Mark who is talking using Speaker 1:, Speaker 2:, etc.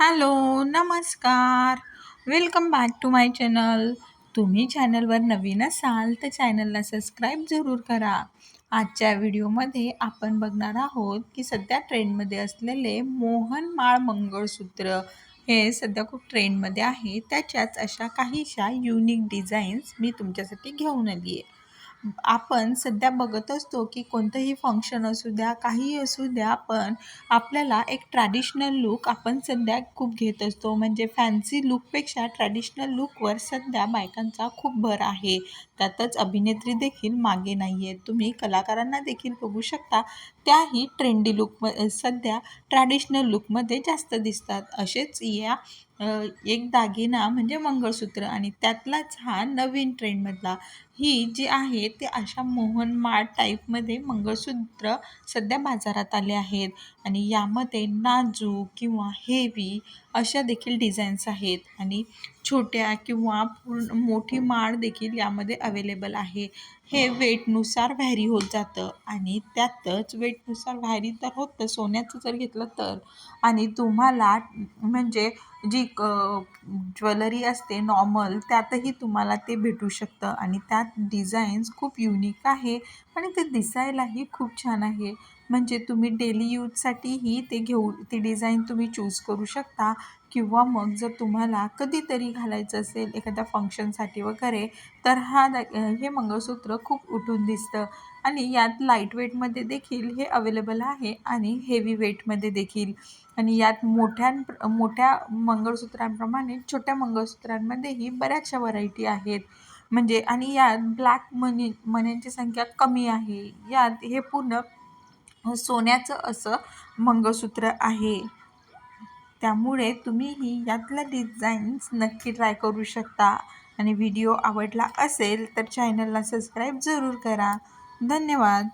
Speaker 1: Hello नमस्कार. Welcome back to my channel तुम्ही चॅनलवर नवीन असाल तर चॅनलला सबस्क्राईब जरूर करा. आजच्या व्हिडिओमध्ये आपण बघणार आहोत की सध्या ट्रेंडमध्ये असलेले मोहन माळ मंगळसूत्र हे सध्या खूप ट्रेंडमध्ये आहे. त्याच्याच अशा काहीशा युनिक डिझाईन्स मी तुमच्यासाठी घेऊन आली आहे आपण सध्या बघत असतो की कोणतंही फंक्शन असू द्या काहीही असू द्या पण आपल्याला एक ट्रॅडिशनल लुक आपण सध्या खूप घेत असतो. म्हणजे फॅन्सी लुकपेक्षा ट्रॅडिशनल लुकवर सध्या बायकांचा खूप भर आहे. त्यातच अभिनेत्री देखील मागे नाही आहेत तुम्ही कलाकारांना देखील बघू शकता. त्याही ट्रेंडी लुक सध्या ट्रॅडिशनल लुकमध्ये जास्त दिसतात. असेच या एक दागिना म्हणजे मंगळसूत्र आणि त्यातलाच हा नवीन ट्रेंडमधला ही जी आहे ते अशा मोहनमाळ टाईपमध्ये मंगळसूत्र सध्या बाजारात आले आहेत. आणि यामध्ये नाजूक किंवा हेवी अशा देखील डिझाईन्स आहेत. आणि छोट्या किंवा पूर्ण मोठी माळ देखील यामध्ये अवेलेबल आहे. हे वेटनुसार व्हॅरी होत जातं आणि त्यातच वेटनुसार व्हॅरी तर होतं सोन्याचं जर घेतलं तर. आणि तुम्हाला म्हणजे जी क ज्वेलरी असते नॉर्मल त्यातही तुम्हाला ते भेटू शकतं आणि त्यात डिझाईन्स खूप युनिक आहे आणि ते दिसायलाही खूप छान आहे. म्हणजे तुम्ही डेली यूजसाठीही ते घेऊ ती डिझाईन तुम्ही चूज करू शकता. किंवा मग जर तुम्हाला कधीतरी घालायचं असेल एखाद्या फंक्शनसाठी वगैरे तर हा हे मंगळसूत्र खूप उठून दिसतं. आणि यात लाइट वेटमध्ये देखील हे अवेलेबल आहे आणि हेवी वेटमध्ये देखील. आणि यात मोठ्या मोठ्या मंगळसूत्रांप्रमाणे छोट्या मंगळसूत्रांमध्येही बऱ्याचशा व्हरायटी आहेत. म्हणजे आणि यात ब्लॅक मनी मण्यांची संख्या कमी आहे. यात हे पूर्ण सोन्याचं असं मंगळसूत्र आहे. त्यामुळे तुम्हीही यातल्या डिझाईन्स नक्की ट्राय करू शकता. आणि व्हिडिओ आवडला असेल तर चॅनलला सबस्क्राईब जरूर करा. धन्यवाद.